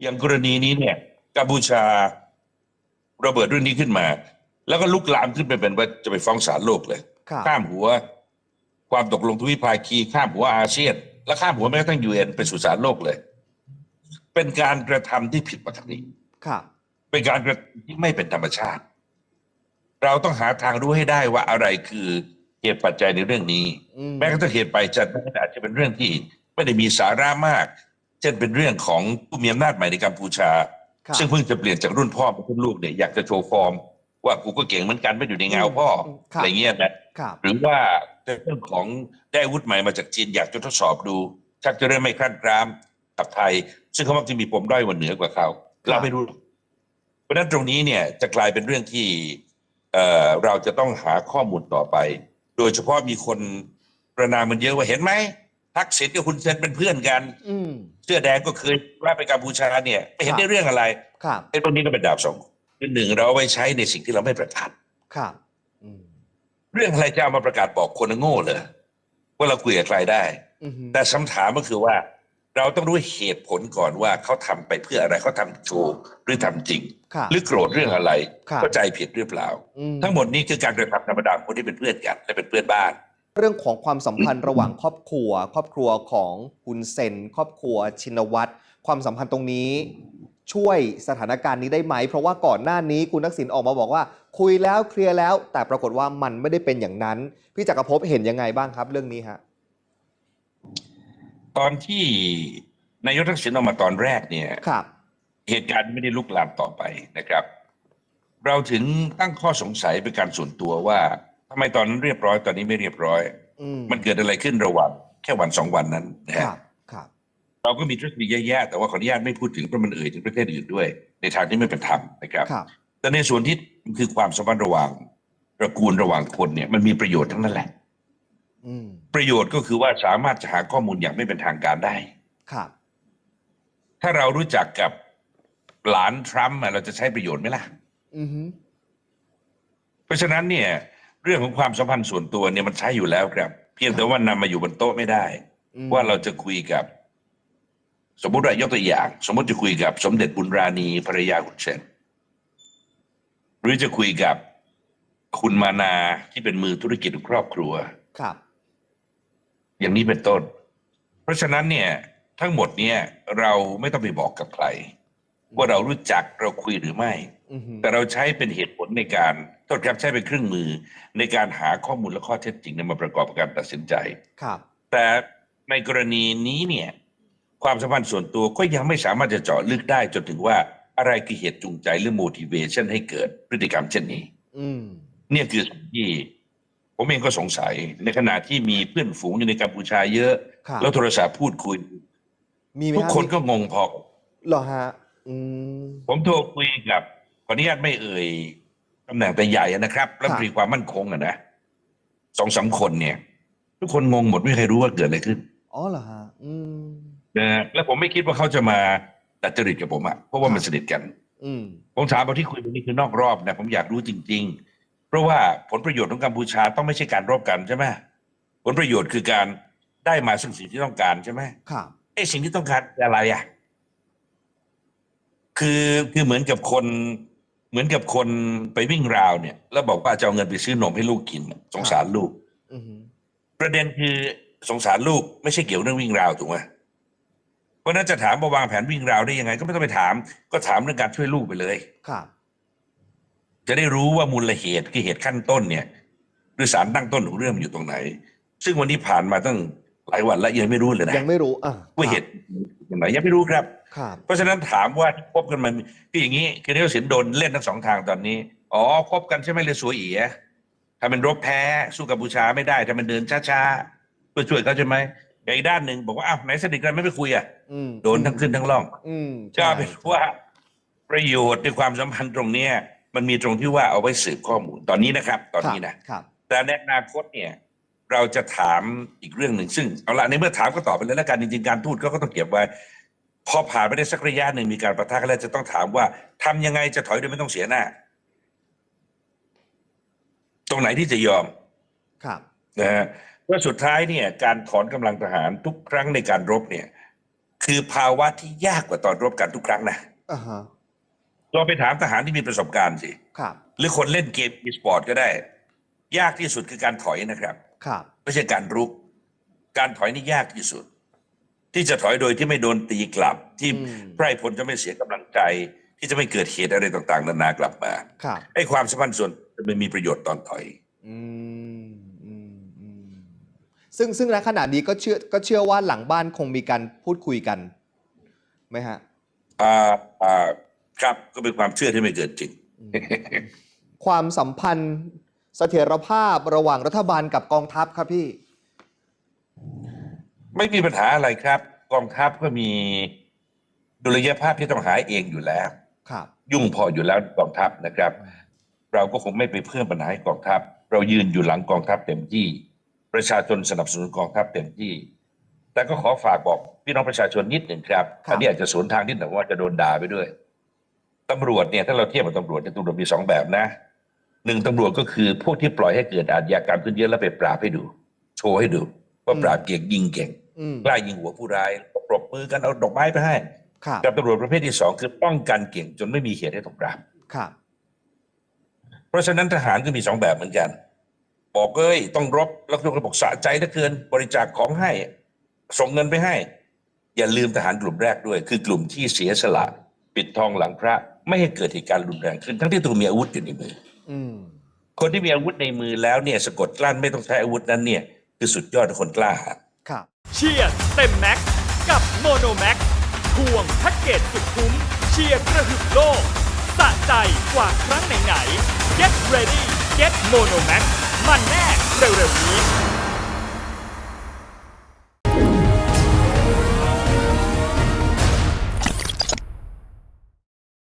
อย่างกรณีนี้เนี่ยกัมพูชาระเบิดเรื่องนี้ขึ้นมา แล้วก็ลุกลามขึ้นไปเป็นว่าจะไปฟ้องศาลโลกเลยครับข้ามหัว ความตกลงทวิภาคี ข้ามหัวอาเซียน และข้ามหัวแม้กระทั่งยูเอ็นไปสู่ศาลโลกเลย เป็นการกระทำที่ผิดปกติครับเป็นการกระทำที่ไม่เป็นธรรมชาติ เราต้องหาทางรู้ให้ได้ว่าอะไรคือเหตุปัจจัยในเรื่องนี้อืมแม้กระทั่งเหตุปัจจัยนั้นอาจจะเป็นเรื่องที่ไม่ได้มีสาระมาก เช่นเป็นเรื่องของผู้มีอำนาจใหม่ในกัมพูชาครับซึ่งเพิ่งจะเปลี่ยนจากรุ่นพ่อเป็นรุ่นลูกเนี่ยอยากจะโชว์ฟอร์ม ว่ากูก็เก่งเหมือนกันไม่อยู่ในเงาพ่อครับอะไรเงี้ยนะครับหรือว่าเรื่องของได้อาวุธใหม่มาจากจีนอยากจะทดสอบดูชักจะเริ่มไม่คลั่นกรามกับไทย ซึ่งเขามักจะมีปมด้อยกว่าเหนือกว่าเขาครับเราไม่รู้ เพราะฉะนั้นตรงนี้เนี่ยจะกลายเป็นเรื่องที่เอ่อเราจะต้องหาข้อมูลต่อไป โดยเฉพาะมีคนประนามมันเยอะว่าเห็นไหมทักษิณกับคุณเซนเป็นเพื่อนกัน อืม เสื้อแดงก็เคยว่าไปกัมพูชาเนี่ยไม่เห็นครับได้เรื่องอะไรครับไอ้ตรงนี้ก็เป็นดาบสองคมคือหนึ่งเราเอาไว้ใช้ในสิ่งที่เราไม่ประกาศครับอืมเรื่องอะไรจะเอามาประกาศบอกคนโง่เลยว่าเราคุยกับใครได้อืมแต่คำถามก็คือว่า เราต้องรู้เหตุผลก่อนว่าเขาทำไปเพื่ออะไรเขาทำโชว์หรือทำจริงครับหรือโกรธเรื่องอะไรครับเข้าใจผิดหรือเปล่าอืมทั้งหมดนี้คือการกระทำธรรมดาของคนที่เป็นเพื่อนกันและเป็นเพื่อนบ้าน เรื่องของความสัมพันธ์ระหว่างครอบครัว ครอบครัวของคุณเซน ครอบครัวชินวัตรความสัมพันธ์ตรงนี้ช่วยสถานการณ์นี้ได้ไหม เพราะว่าก่อนหน้านี้คุณทักษิณออกมาบอกว่า คุยแล้วเคลียร์แล้ว แต่ปรากฏว่ามันไม่ได้เป็นอย่างนั้น พี่จักรภพเห็นยังไงบ้างครับเรื่องนี้ฮะตอนที่นายกทักษิณออกมาตอนแรกเนี่ยครับ เหตุการณ์ไม่ได้ลุกลามต่อไปนะครับ เราถึงตั้งข้อสงสัยเป็นการส่วนตัวว่า ทำไมตอนนั้นเรียบร้อยตอนนี้ไม่เรียบร้อยอืมมันเกิดอะไรขึ้นระหว่างแค่วันสองวันนั้นนะคฮะรับครับเราก็มีทฤษฎีแย่ๆแต่ว่าขออนุญาตไม่พูดถึงเพราะมันเอ่ยถึงประเทศอื่นด้วย ในทางที่ไม่เป็นธรรมนะครับครับแต่ในส่วนที่คือความสัมพันธ์ระหว่างตระกูลระหว่างคนเนี่ยมันมีประโยชน์ทั้งนั้นแหละอืมประโยชน์ก็คือว่าสามารถจะหาข้อมูลอย่างไม่เป็นทางการได้ครับถ้าเรารู้จักกับหลานทรัมป์อะเราจะใช้ประโยชน์ไหมล่ะอือฮึเพราะฉะนั้นเนี่ย เรื่องของความสัมพันธ์ส่วนตัวเนี่ยมันใช้อยู่แล้วครับ เพียงแต่ว่านำมาอยู่บนโต๊ะไม่ได้อืมว่าเราจะคุยกับ สมมติว่ายกตัวอย่าง สมมติจะคุยกับสมเด็จบุญราณีภรรยาคุณเซนหรือจะคุยกับคุณมานาที่เป็นมือธุรกิจของครอบครัวครับ อย่างนี้เป็นต้น เพราะฉะนั้นเนี่ย ทั้งหมดเนี่ย เราไม่ต้องไปบอกกับใคร ว่าเรารู้จักเราคุยหรือไม่อือฮึแต่เราใช้เป็นเหตุผลในการโทษครับใช้เป็นเครื่องมือในการหาข้อมูลและข้อเท็จจริงนำมาประกอบการตัดสินใจครับ แต่ในกรณีนี้เนี่ยความสัมพันธ์ส่วนตัวก็ยังไม่สามารถจะเจาะลึกได้จนถึงว่าอะไรคือเหตุจูงใจหรือ motivation ให้เกิดพฤติกรรมเช่นนี้อืมเนี่ยคือสิ่งที่ผมเองก็สงสัย ในขณะที่มีเพื่อนฝูงอยู่ในกัมพูชาเยอะครับแล้วโทรศัพท์พูดคุยมีไหมทุกฮะคนก็งงพอเหรอฮะ อืมผมโทรคุยกับขออนุญาตไม่เอ่ยตำแหน่งแต่ใหญ่นะครับรัฐมนตรีความมั่นคงอะนะสองสามคนเนี่ย ทุกคนงงหมดไม่เคยรู้ว่าเกิดอะไรขึ้นอ๋อเหรอฮะอืมนะฮะแล้วผมไม่คิดว่าเขาจะมาตัดจริตกับผมอะเพราะว่ามันสนิทกัน อืมผมถามว่าที่คุยวันนี้คือนอกรอบนะผมอยากรู้จริง ๆ เพราะว่าผลประโยชน์ของกัมพูชาต้องไม่ใช่การรบกันใช่ไหมผลประโยชน์คือการได้มาซึ่งสิ่งที่ต้องการใช่ไหมครับไอ้สิ่งที่ต้องการคืออะไรอะ คือคือเหมือนกับคนเหมือนกับคนไปวิ่งราวเนี่ย แล้วบอกว่าจะเอาเงินไปซื้อนมให้ลูกกินน่ะสงสารลูก อือฮึประเด็นคือสงสารลูกไม่ใช่เกี่ยวเรื่องวิ่งราวถูกไหมเพราะฉะนั้นจะถามว่าวางแผนวิ่งราวได้ยังไง ก็ไม่ต้องไปถาม ก็ถามเรื่องการช่วยลูกไปเลย ครับ จะได้รู้ว่ามูลเหตุคือเหตุขั้นต้นเนี่ยหรือสารตั้งต้นของเรื่องมันอยู่ตรงไหน ซึ่งวันนี้ผ่านมาตั้งหลายวันแล้วยังไม่รู้เลยนะยังไม่รู้อะว่าเหตุอย่างไรยังไม่รู้ครับครับ เพราะฉะนั้นถามว่าคบกันมันคืออย่างนี้คือเนวสินโดนเล่นทั้งสองทางตอนนี้ อ๋อคบกันใช่ไหมเลยสวยเอียถ้ามันรบแพ้สู้กัมพูชาไม่ได้ถ้ามันเดินช้าๆเพื่อช่วยเขาใช่ไหมแต่อีกด้านหนึ่งบอกว่าอ้าวไหนสนิทกันไม่ไปคุยอะอืมโดนทั้งขึ้นทั้งล่องอืมก็ใช่เป็นว่าประโยชน์ในความสัมพันธ์ตรงเนี้ยมันมีตรงที่ว่าเอาไว้สืบข้อมูลตอนนี้นะครับ ตอนนี้นะครับแต่ในอนาคตเนี่ย เราจะถามอีกเรื่องหนึ่งซึ่งเอาละในเมื่อถามก็ตอบไปเลยแล้วกันจริงๆการทูตเขาก็ต้องเก็บไว้ พอผ่านไปได้สักระยะหนึ่งมีการประทะกันแล้วจะต้องถามว่าทำยังไงจะถอยโดยไม่ต้องเสียหน้า ตรงไหนที่จะยอม ครับนะฮะว่าสุดท้ายเนี่ย การถอนกำลังทหารทุกครั้งในการรบเนี่ย คือภาวะที่ยากกว่าตอนรบกันทุกครั้งนะอ่าฮะลองไปถามทหารที่มีประสบการณ์สิครับ หรือคนเล่นเกมอีสปอร์ตก็ได้ ยากที่สุดคือการถอยนะครับ ครับไม่ใช่การรุก การถอยนี่ยากที่สุด ที่จะถอยโดยที่ไม่โดนตีกลับ ที่อืมไพร่พลจะไม่เสียกำลังใจ ที่จะไม่เกิดเหตุอะไรต่าง ๆ นานากลับมาครับไอ้ความสัมพันธ์ส่วนมันมีประโยชน์ตอนถอยอืมอืมอืมซึ่งซึ่งณขณะนี้ก็เชื่อก็เชื่อว่าหลังบ้านคงมีการพูดคุยกันไหมฮะอ่าอ่าครับก็เป็นความเชื่อที่ไม่เกิดจริง ความสัมพันธ์เสถียรภาพระหว่างรัฐบาลกับกองทัพครับพี่ ไม่มีปัญหาอะไรครับ กองทัพก็มีดุลยภาพที่ต้องหาเองอยู่แล้ว ครับ ยุ่งพออยู่แล้วกองทัพนะครับ เราก็คงไม่ไปเพิ่มปัญหาให้กองทัพ เรายืนอยู่หลังกองทัพเต็มที่ ประชาชนสนับสนุนกองทัพเต็มที่ แต่ก็ขอฝากบอกพี่น้องประชาชนนิดหนึ่งครับครับ อันนี้อาจจะสวนทางนิดหนึ่งว่าจะโดนด่าไปด้วยตำรวจเนี่ยถ้าเราเทียบกับตำรวจเนี่ยตำรวจมีสองแบบนะหนึ่งตำรวจก็คือพวกที่ปล่อยให้เกิดอาชญากรรมขึ้นเยอะแล้วไปปราบให้ดู โชว์ให้ดูว่าปราบเก่งยิงเก่งอืม กล้ายิงหัวผู้ร้ายปรบมือกันเอาดอกไม้ไปให้ครับกับตำรวจประเภทที่สองคือป้องกันเก่งจนไม่มีเหตุให้ถูกปราบครับเพราะฉะนั้นทหารก็มีสองแบบเหมือนกัน บอกเอ้ยต้องรบแล้วทุกคนบอกสะใจเหลือเกิน บริจาคของให้ ส่งเงินไปให้ อย่าลืมทหารกลุ่มแรกด้วย คือกลุ่มที่เสียสละ ปิดทองหลังพระ ไม่ให้เกิดเหตุการณ์รุนแรงขึ้น ทั้งที่ตัวมีอาวุธอยู่ในมืออืมคนที่มีอาวุธในมือแล้วเนี่ยสะกดกลั้นไม่ต้องใช้อาวุธนั้นเนี่ย คือสุดยอดของคนกล้าหาญครับ เชียร์เต็มแม็กซ์กับโมโนแม็กทวงแพ็กเกจสุดคุ้ม เชียร์กระหึ่มโลกสะใจกว่าครั้งไหนๆ Get ready Get Mono Max มันแน่เร็วๆนี้